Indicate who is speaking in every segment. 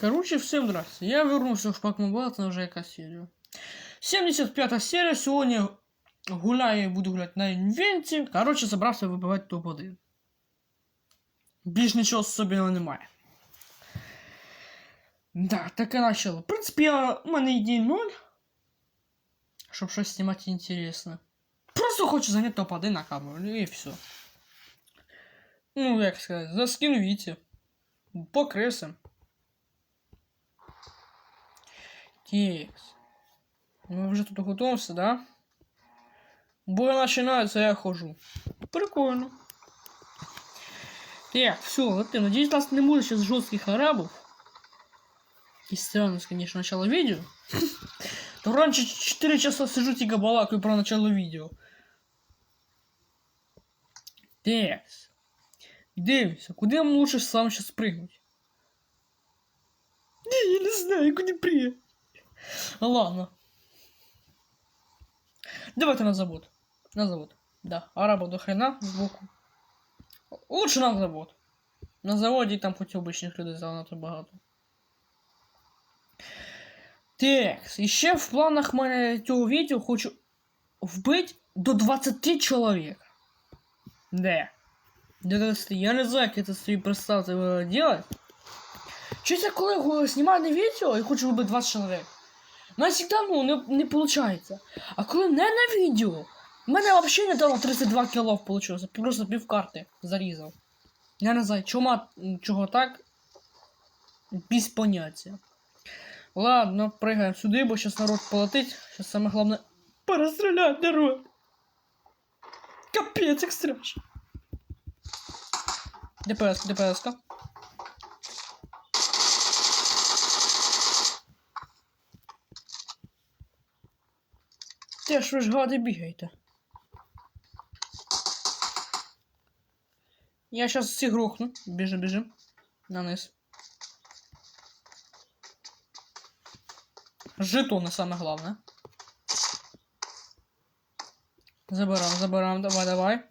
Speaker 1: Короче, всем здрасте. Я вернувся в Шпак Мобайл, це вже яка серія. 75 серія. Сьогодні гуляю, буду гуляти на інвенті. Короче, забрався вибивати топ-1. Більш нічого особливого немає. Да, таке начало. В принципі, я, у мене ідей ноль. Щоб щось знімати інтересне. Просто хочу зайняти топ-1 на камеру, ну і все. Ну, як сказати, заскину Віті. По крисам. Текс. Мы уже тут готовимся, да? Бой начинается, я хожу. Прикольно. Так, все, вот ты. Надеюсь, нас не будет сейчас жестких арабов. И странность, конечно, начало видео. То раньше 4 часа сижу тихо балакаю про начало видео. Так. Дивимся, куда нам лучше сам сейчас прыгнуть? Не, я не знаю, куда приехать. Ладно. Давайте на завод. На завод. Да, араба до хрена сбоку. Лучше на завод. На заводі там хоч обичних людей занадто багато. Так, і ще в планах мене цього відео хочу вбити до 20 чоловік. Да. До 20. Я не знаю, як це собі представити е, делать. Щось я коли знімаю на відео і хочу вбити 20 чоловік. У завжди ну, не, не виходить. А коли не на відео, в мене взагалі не дало 32 кіло вийшло. Просто пів карти зарізав. Я не знаю, чому, чого так. Без поняття. Ладно, пригаємо сюди, бо зараз народ полетить. Зараз саме головне перестріляти народ. Капець, як страшно. ДПС, ДПС. Ж ви ж гади бігаєте. Я сейчас всіх грохну. Біжи, біжи. На низ. Жетони саме головне. Забираем, забираем, давай, давай.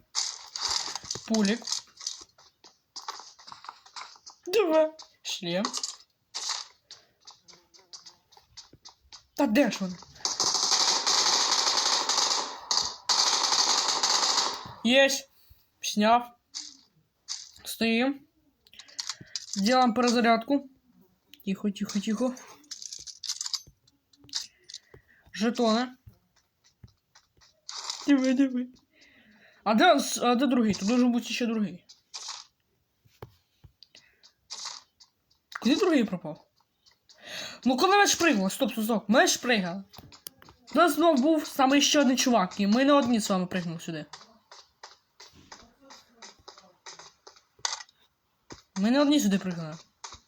Speaker 1: Пулик. Давай. Шлем. Та де ж вони? Есть. Сняв. Стоим. Делаем перезарядку. Тихо, тихо, тихо. Жетоны. Давай, давай. А де, а де другий? Тут должен бути ще другий. Куди другий пропав? Ну коли меч пригала? Стоп, стоп, стоп. Меч пригала. У нас знов був саме ще один чувак, і ми не одні з вами пригнули сюди. Ми не одні сюди пригнули.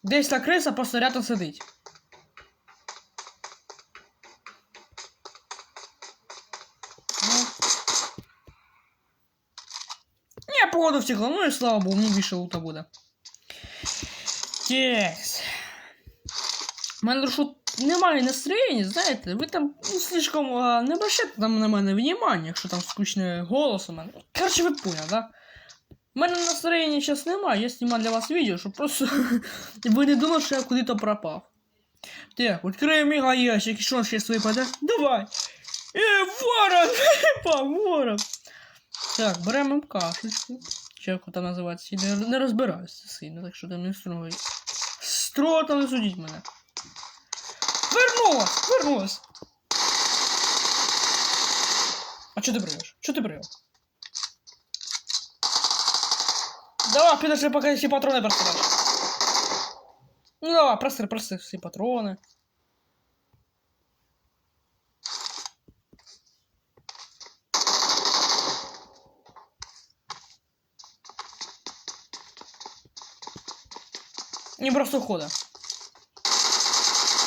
Speaker 1: Десь та криса просто рядом сидить. Ну. Ні, погоду втекла, ну і слава Богу, мені більше лута буде. Текс. У мене що немає настроєння, знаєте, ви там ну, слишком а, не обращайте там на мене внимання, якщо там скучний голос у мене. Короче, ви поняли, да? У мене настроєння зараз немає, я знімаю для вас відео, щоб просто ви не думали, що я куди-то пропав. Так, відкриємо мега ящик, що ще пода? Давай! Е, ворон! Ворон! Так, беремо МКшечку. Чи як там називається, я не, розбираюся сильно, так що там не строгай. Строго не судіть мене. Вернулась! Вернулась! А що ти привез? Що ти привез? Давай, підожди, поки всі патрони простираєш. Ну давай, простри, простри всі патрони. Не просто хода.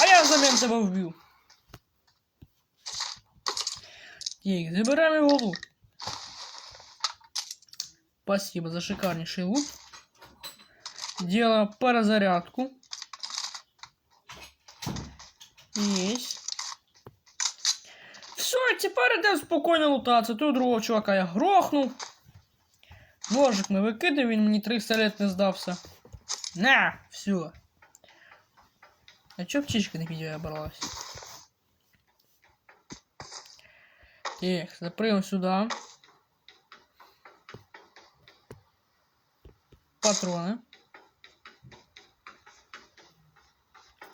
Speaker 1: А я взамен тебе вб'ю. Так, забираем его лут. Спасибо за шикарнейший лут. Делаем перезарядку. Есть. Все, тепер йдемо спокійно лутатися. Тут другого чувака я грохнув. Ножик ми викидаємо, він мені 300 лет не здався. На, все. А чё птичка на видео оборвалась? Так, запрыгнем сюда. Патроны.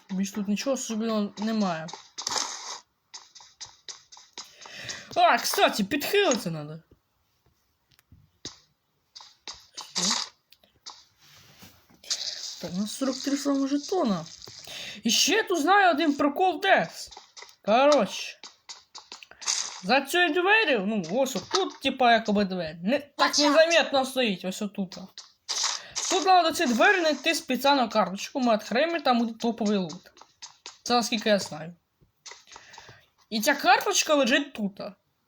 Speaker 1: Більш тут нічого особливого немає. А, кстати, підхилитися надо. Все. Так, у нас 43 самого жетона. І ще я тут знаю один прикол Декс. Коротше. За цією двері, ну, ось тут, типа, якоби двері. Не, так незаметно стоїть, ось отут. Тут треба до цієї двері знайти спеціальну карточку, ми відкриємо, там буде топовий лут. Це наскільки я знаю. І ця карточка лежить тут.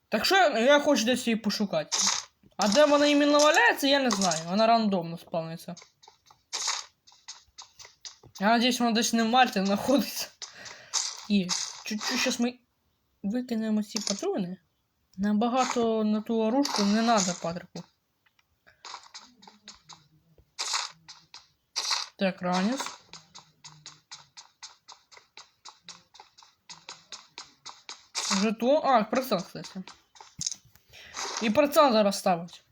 Speaker 1: Так що я, хочу десь її пошукати. А де вона іменно валяється, я не знаю. Вона рандомно спавниться. Я надіюсь, вона десь не в Мальті знаходиться. І чуть-чуть зараз ми викинемо ці патрони. Нам багато на ту оружку не треба, Патрику. Так, ранец. Жетон. А, прицел, кстати. І прицел зараз ставить.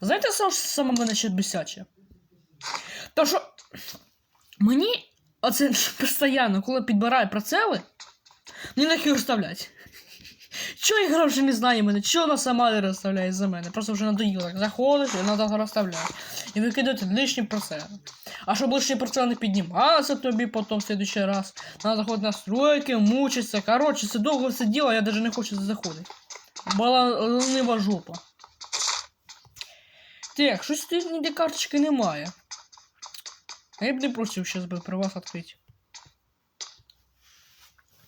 Speaker 1: Знаєте, що саме мене ще бісяче? То що мені оце постійно, коли підбираю прицели, мені на їх розставлять. Чого ігра вже не знає мене? Чого вона сама не розставляє за мене? Просто вже надоїло. Так заходиш, і вона так розставляє. І викидають лишні прицели. А лишні прицели не піднімалися тобі потім в следующий раз, треба заходити на настройки, мучиться. Коротше, це довго все діло, я навіть не хочу заходити. Була жопа. Так, щось тут ніде карточки немає. А я б не просив зараз би при вас відкрити.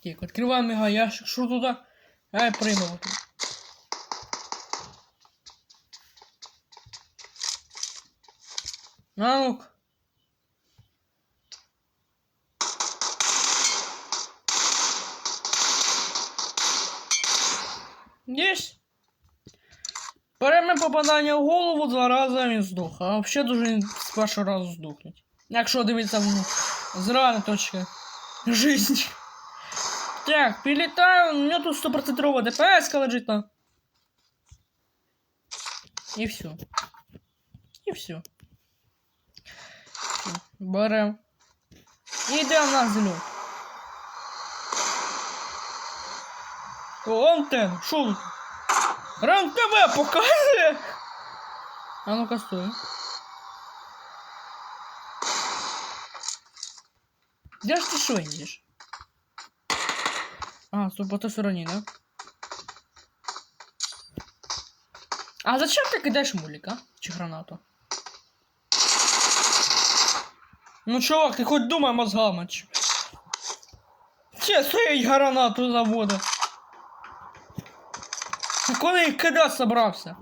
Speaker 1: Так, відкриваємо його ящик. Що туди? Ай, приймемо тут. А Есть. Пряме попадання в голову два рази він здох, а взагалі дуже з першого разу здохнуть. Якщо дивитися ну, з реальної точки жизни. Так, прилетаю, у меня тут 100% ДПС лежит на. И все. І все. Берем. І йдемо на зльот. О, антенна, що тут? Ран ТВ показує! А ну-ка стой. Де ж ти що йдеш? А, стоп, по той стороні, да? А зачем ти кидаєш мулік, а? Чи гранату? Ну, чувак, ти хоч думай мозгами. чи- Че стоїть гранату завода? Коли їх кидати собрався?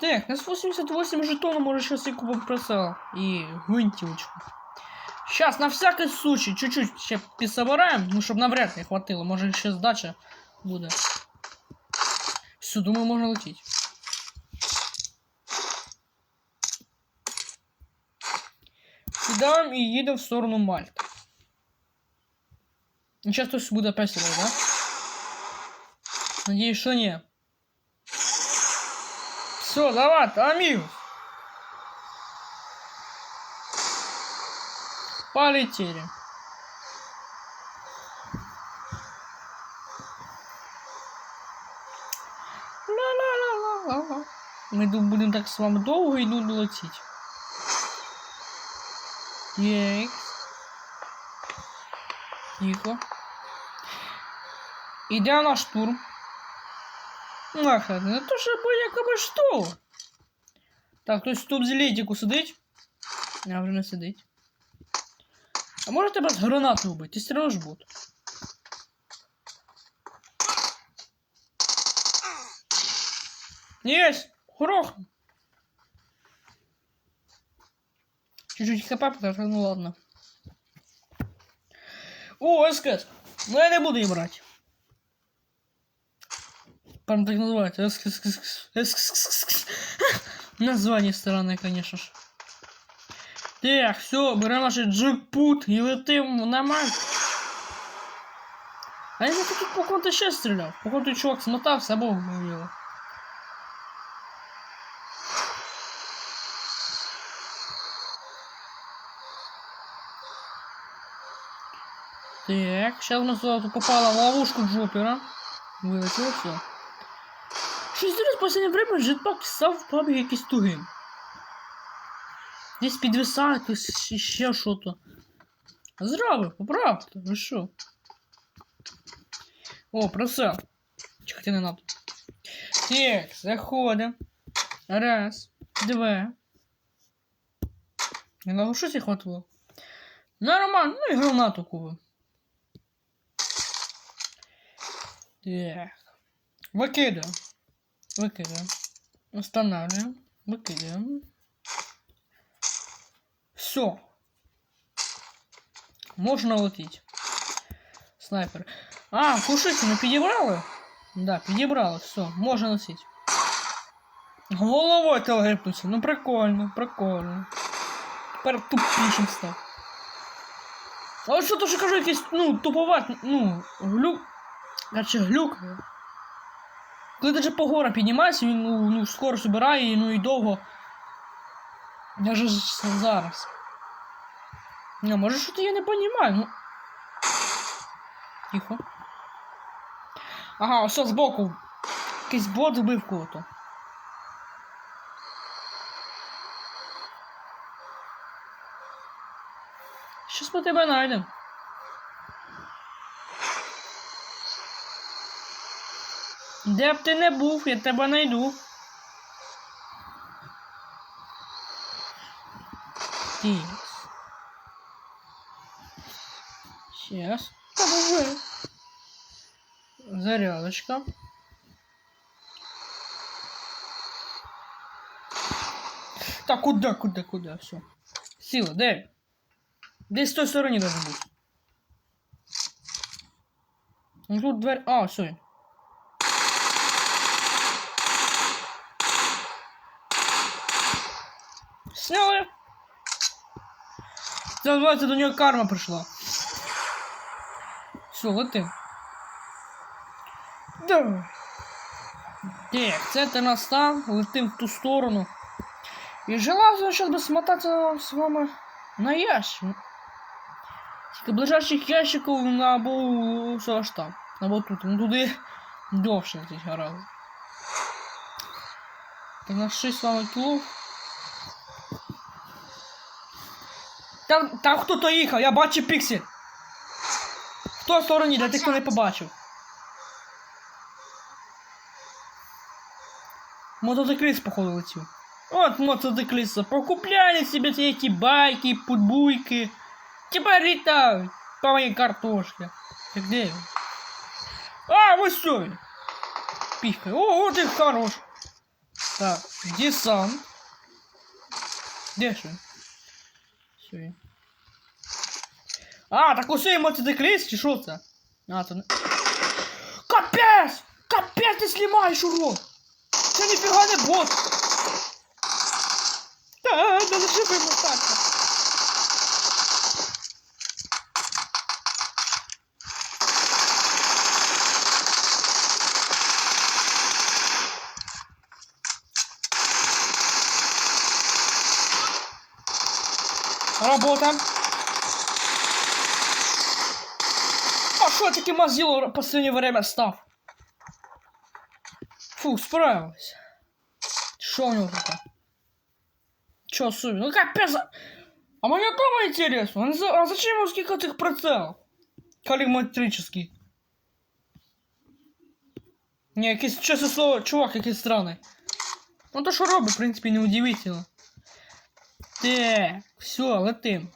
Speaker 1: Так, нас 88 жетонов, может сейчас и кубок просал. И гвинтилочку. Сейчас, на всякий случай, чуть-чуть ще підсобираем, ну, щоб навряд не хватило. Може ще здача буде. Все, думаю, можна летіти. Сідаємо і їдемо в сторону Мальти. І зараз хтось буде опять стріляти, да? Надіюсь, що ні. Все, давай, амигос. Полетели. Ла-ла-ла-ла-ла. Ми тут будемо так з вами довго і нудно летіти. Єкс. Тихо. Іде на штурм. Ах, не то що бо якоби що. Так, хтось тут з літіку сидить. А вже не сидить. А може тебе з гранати вбити? Ти стрілиш бот. Есть! Горох! Чуть-чуть хп потратил, ну ладно. О, СКС! Ну я не буду її брати. Прям так называется. Название странное, конечно же. Так, все, беремо наш джекпут і летимо на Марс. А я тут по кому-то ще стріляв. Походу чувак смотався або вбив. Так, сейчас у нас попала в ловушку Джопера. Вилетіло все. Щось зараз в останнє время джетпак став в пабі якийсь тугим. Десь підвисає, хтось ще що-то. Здраво, поправте, ви що? О, просел. Чекайте не надо. Так, заходим. Раз, два. Не на що хватило? Нормально, ну і гранату купив. Так. Выкидываем. Выкидываем. Устанавливаем. Выкидываем. Все. Можно лететь. Снайпер. А, кушайте, ну підібрали? Да, підібрали, все, можна носить. Головою телегрипнувся. Ну прикольно, прикольно. Тепер тупішим став. Але що то ж кажу, якийсь, ну, туповат, ну, глюк. Короче, глюк. Коли ти вже по горам піднімаєшся, він ну, ну, скоро збирає, ну і довго. Я ж зараз. Не, може що то я не понимаю, ну. Тихо. Ага, ось збоку. Якийсь бот вбив кого-то. Щас ми тебе знайдемо. Де б ти не був, я тебе знайду. Тікс. Сейчас. Подожди. Зарядочка. Так, куда, куда, куда, все. Сила, де? Десь з той стороні должен бути. Ну тут дверь. А, все. Сняли. Це називається до нього карма прийшла. Все, лети. Да. Так, це ти летим в ту сторону. І желательно зараз би смотатися з вами на ящик. Тільки ближайших ящиків на або все аж там. Або тут. Ну туди довше летить гораздо. Так на 6 з вами кілов. Там, там хто-то їхав, я бачу піксель. В той стороні, де ти хто не побачив. Мотоцикліст, походу, летів. От мотоцикліста. Покупляли себе ці эти байки, путбуйки. Тепер літають по моїй картошці. Так де він? А, ось що він. Піхкає. О, от і хорош. Так, десант. Де ж він? Все. А, так усе мотоцикліст, чи що це? А, то не... Капець! Капець ти знімаєш, урод! Це ніфіга не бот! Та, да зашибимо так. Работа. А что таки мазило в последнее время став? Фу, справилась. Что у него тут? Чё, супер? Ну капец! А мне дома интересно. А за- зачем ему сколько этих прицелов? Калиметрический. Не, якийсь, чесне слово, чувак, якийсь странний. Ну то що робить, в принципі, не удивительно. Так, все, летим.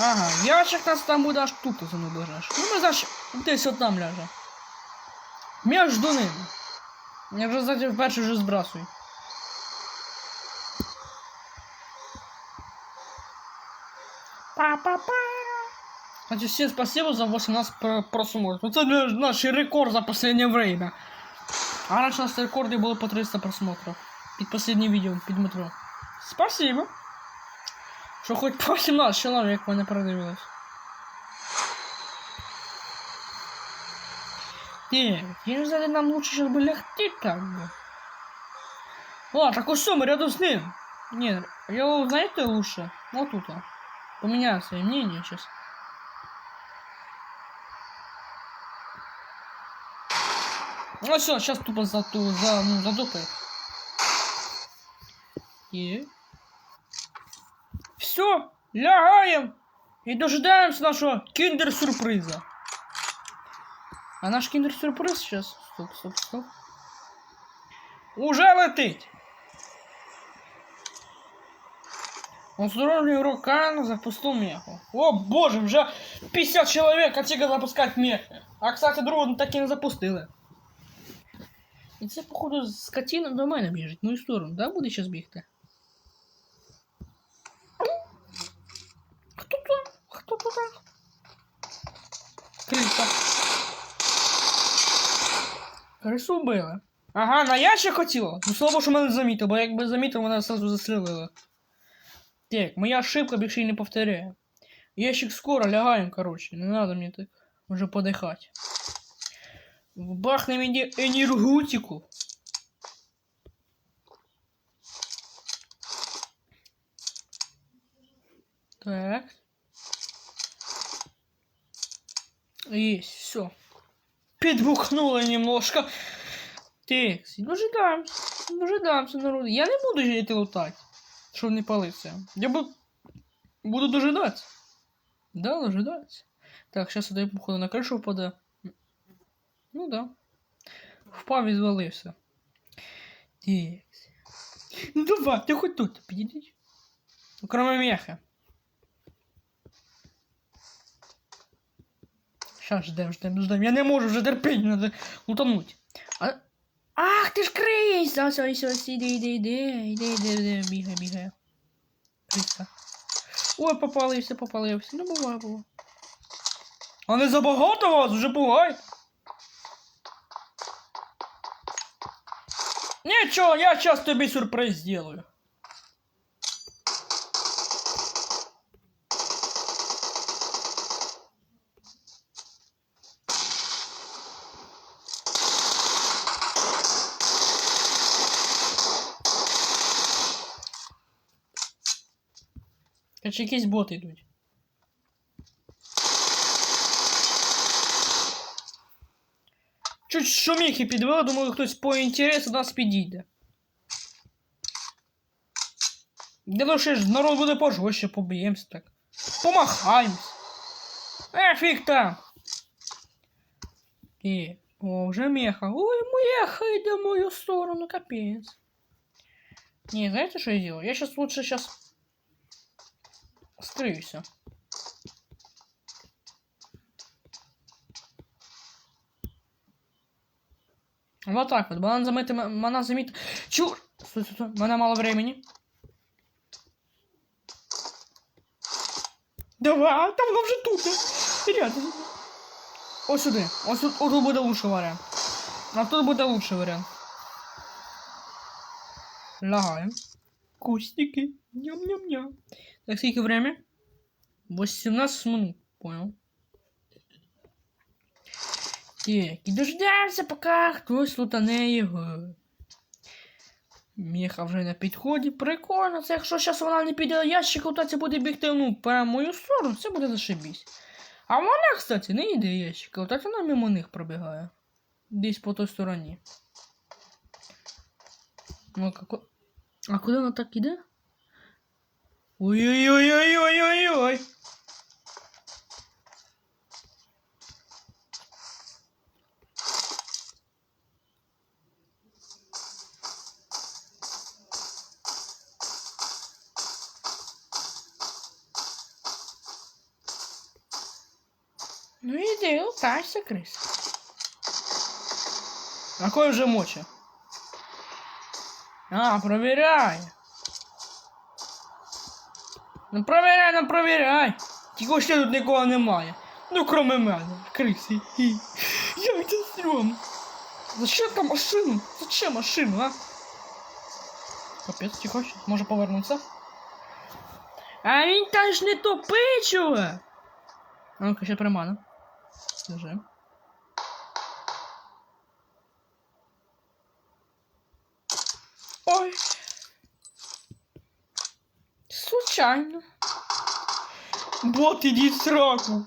Speaker 1: Ага, ящик нас там буде аж тут за мною ближаш. Ну ми значить десь от там ляже. Між до ними. Я вже кстати, вперше вже збрасую. Па-па-па. Значит, всем спасибо за 18 про- просмотров. Это для- наш рекорд за последнее время. А раньше у нас рекорды было по 300 просмотров. Під последнее видео, під метро. Спасибо. Що хоч по 17 чоловік мене продивилось. Так, я не знаю, нам лучше сейчас бы лягти так бы. О, так ось мы рядом с ним. Не, я знаете лучше? Вот тут. а. Поменяю свое мнение сейчас. Ну все, сейчас тупо за, ту, за, ну, задупает. И Все, лягаем и дожидаемся нашего киндер-сюрприза. А наш киндер-сюрприз сейчас... Стоп, стоп, стоп. Уже летить! Осторожный рука запустил меху. О боже, вже 50 чоловік хотіли запускати мехи. А кстати, другу так і не запустили. І це, походу, скотина до мене біжить, в мою сторону, да, буде зараз бігти? Тут? Криса. Крису вбили. Ага, на ящик хотіла. Ну слава, що мене не замітив, бо якби замітив, мене сразу застрелили. Так, моя ошибка більше і не повторяю. Ящик скоро лягаем, короче. Не надо мне так уже подыхать. Бахнем мне энергетику. Так. Есть, все. Підбухнуло немножко. Так, дожидаемся. Дожидаемся, народ. Я не буду жити лутати, щоб не палився. Я бу... буду дожидатися. Да, дожидатися. Так, сейчас я походу на крышу впаде. Ну да. Впав і звалився. Так. Ну давай, ти хоч тут підійдеш. Ну, кроме меха. Сейчас ждем, ждем, ждем. Я не можу вже терпіння, надо утонуть. А... Ах, ти ж крись! Ось, ось, ось, іди, іди, іди, іди, іди, іди, бігай, бігай. Криска. Ой, попалився, попалився. Ну, буває, буває. А не забагато вас, вже буває. Нічого, я зараз тобі сюрприз зроблю. Короче, якісь боти йдуть. Чуть шуміхи підвели, думаю, хтось по інтересу до нас підійде. Я думаю, що ж народ буде пожорстче, поб'ємося так. Помахаємось. Е, фіг там. І, о, вже меха. Ой, меха йде в мою сторону, капець. Не, знаете, что я делаю? Я сейчас лучше сейчас скрыюсь. Вот так вот. Банан замыт, мана заміт. Чур! Стой, стой, стой. Мене мало времени. Давай, там воно вже тут. Рядом. Ось сюди. Ось тут, тут буде лучший варіант. А тут буде лучший варіант. Лагаем. Кустики. Ням-ням-ням. Так, сколько время? 18 минут. Понял. Так, і дождемося, поки хтось лутане його. Міха вже на підході. Прикольно, це якщо зараз вона не піде ящик, то це буде бігти ну, в мою сторону, це буде зашибісь. А вона, кстати, не йде ящик, отак вона мимо них пробігає. Десь по той стороні. Ну, како... А куди вона так іде? Ой-ой-ой-ой-ой-ой-ой! Ну иди, утайся, крыс. Какой уже мочи? А, проверяй. Ну проверяй, ну проверяй. Тільки ще тут нікого немає. Ну, кроме мене, криси. Хі. Як це стрьом? Зачем там машину? Зачем машину, а? Капець, тихо, може повернутися. А він та ж не топичує. А ну-ка, ще примана. Держи. Ой. Случайно. Бот, иди в сраку.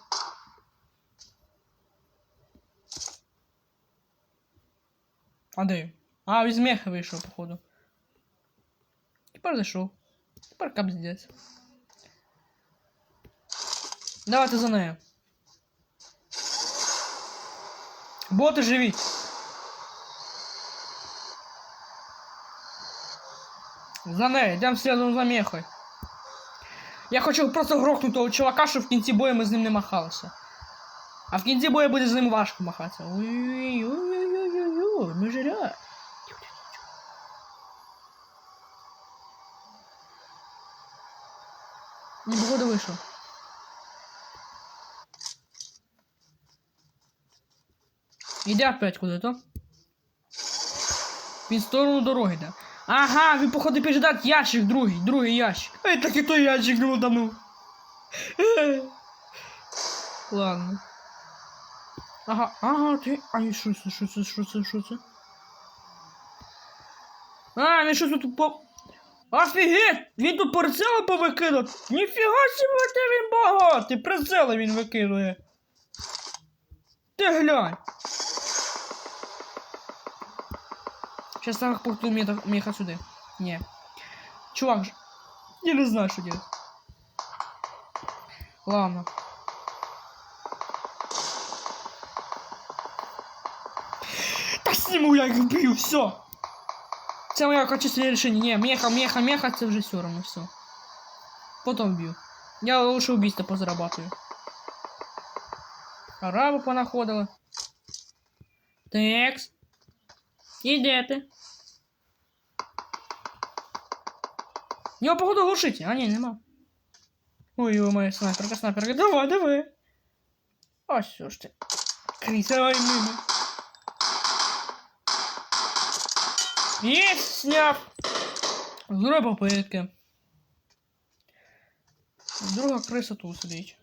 Speaker 1: А де? А, від меха вийшов, походу. Тепер зайшов. Тепер капздець. Давайте за нею. Боти живіть. За нею, йдемо слідом за мехою. Я хочу просто грохнути того чувака, щоб в кінці бою ми з ним не махалися. А в кінці бою буде з ним важко махатися. Ой-ой-ой-ой-ой-ой, ми жиря. Не походу вийшов. Іде опять куди-то. Він в сторону дороги йде. Ага, він походу піджидати ящик другий, другий ящик. Ай, так і той ящик глуданув. Ладно. Ага, ага, ти. Ай, що це, що це, що це, що це? А, він що тут по... Офігеть! Він тут прицели повикидав! Ніфіга себе, де він багатий! Прицели він викидує! Ти глянь! Сейчас сам пухту меха, меха сюда. Не. Чувак, ж- я не знаю, что делать. Ладно. Та сниму я їх вб'ю, все. Це моє окончательне рішення. Ні, меха, меха, меха, це вже все равно все. Потом б'ю. Я лучше убийство позарабатываю. Арабу понаходили. Текс. І де ти? Його походу глушить. А ні, нема. Ой, йо, моя снайперка, снайперка. Давай, давай. А що ж ти? Кріс, давай мимо. Есть, сняв. З другої. Друга криса тут сидить.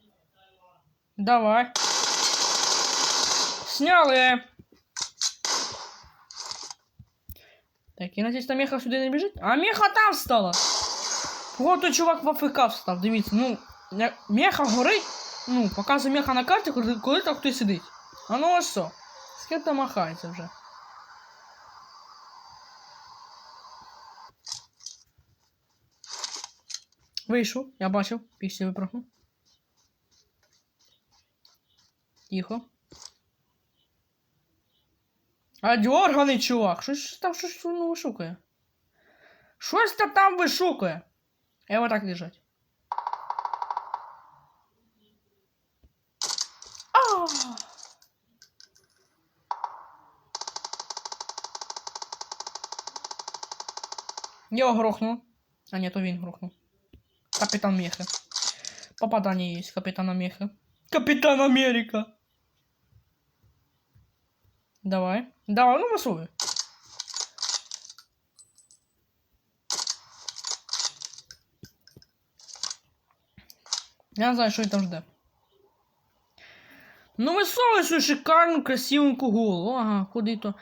Speaker 1: Давай. Сняли. Так, я надеюсь, там меха сюди не біжить. А меха там стала. Вот той чувак в АФК встав, дивіться, ну, меха горить, ну, показує меха на карті, коли, коли там хтось сидить. А ну ось що. З ким там махається вже. Вийшов, я бачив, після випрыгнув. Тихо. А дьорганий чувак, щось там щось ну, вишукає. Щось та там вишукає. Я вот так лежать. А! Я его грохнул. А нет, то він грохнул. Капитан Меха. Попадание есть, Капитана Меха. Капитан Америка! Давай. Давай, ну высовывай. Я не знаю, що він там жде. Ну висовуй свою шикарну, красивеньку голову. Ага, куди то.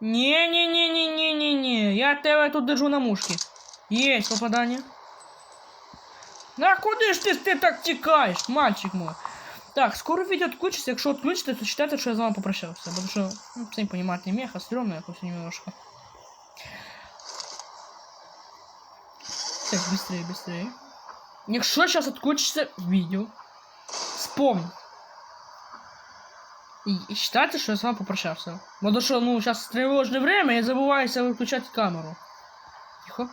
Speaker 1: не не не не не не не Я тебе тут держу на мушки. Есть попадание. Да куди ж ти, ти так тікаєш, мальчик мой? Так, скоро відео відключиться. Якщо відключите, то читайте, що я з вами попрощався. Бо що, ну, самі понімаєте, меха, стрёмно якось немножко. Так, быстрее, быстрее. Якщо зараз відключиться відео, вспомни. І, і считайте, що я з вами попрощався. Бо то що, ну, зараз тривожне время, я забуваюся виключати камеру. Тихо.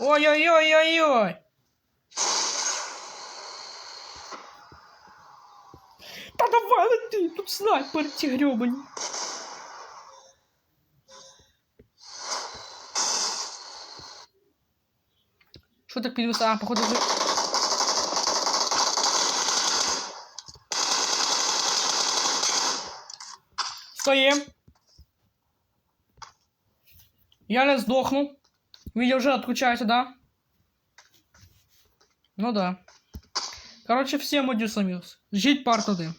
Speaker 1: Ой-ой-ой-ой-ой! Снайпер ті грьобані. Що так підвисає? А, походу вже... Стоїм. Я не здохну. Відео вже відключається, да? Ну да. Коротше, всім одюсамюс. Жіть парт один.